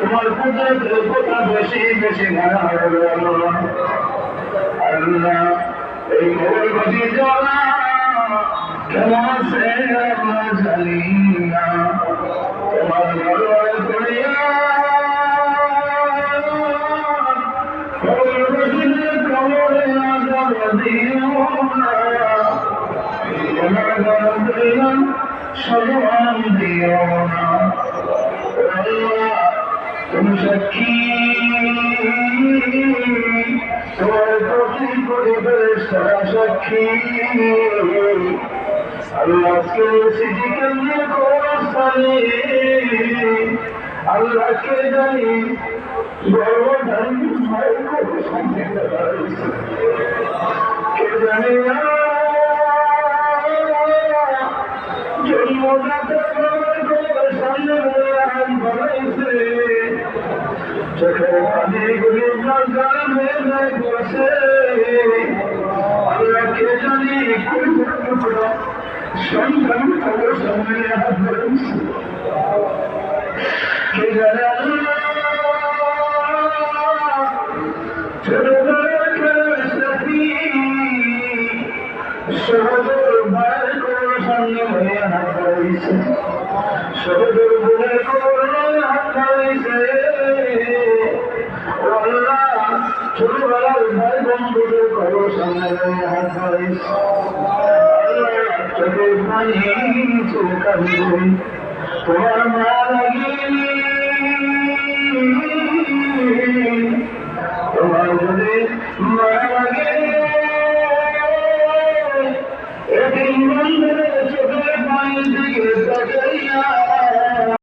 তোমার কুদরতের কথা বেশি বেশি মনে হয় আল্লাহ জানি না। তোমার তুমি সাক্ষী আল্লাহকে নিয়ে কোরস্থানে আল্লাহকে জানি দাঁড়াইছে কে জানে জন্মদাতা চোখের পানি গুলি গানে বসে আল্লাহকে জানি কোন টুকরা সন্তান খবর সামনে হাত বাড়াইছে কে জানে সহজের ভাই কোনো সামনে হয়ে হাত বাড়াইছে সহজের বোনের কোনো হাত বাড়াইছে ছোটবেলার ভাই বন্ধুদের করো সামনে হাত আল্লাহ চোখের পানি চুলকাবি তোমার মা লাগিয়ে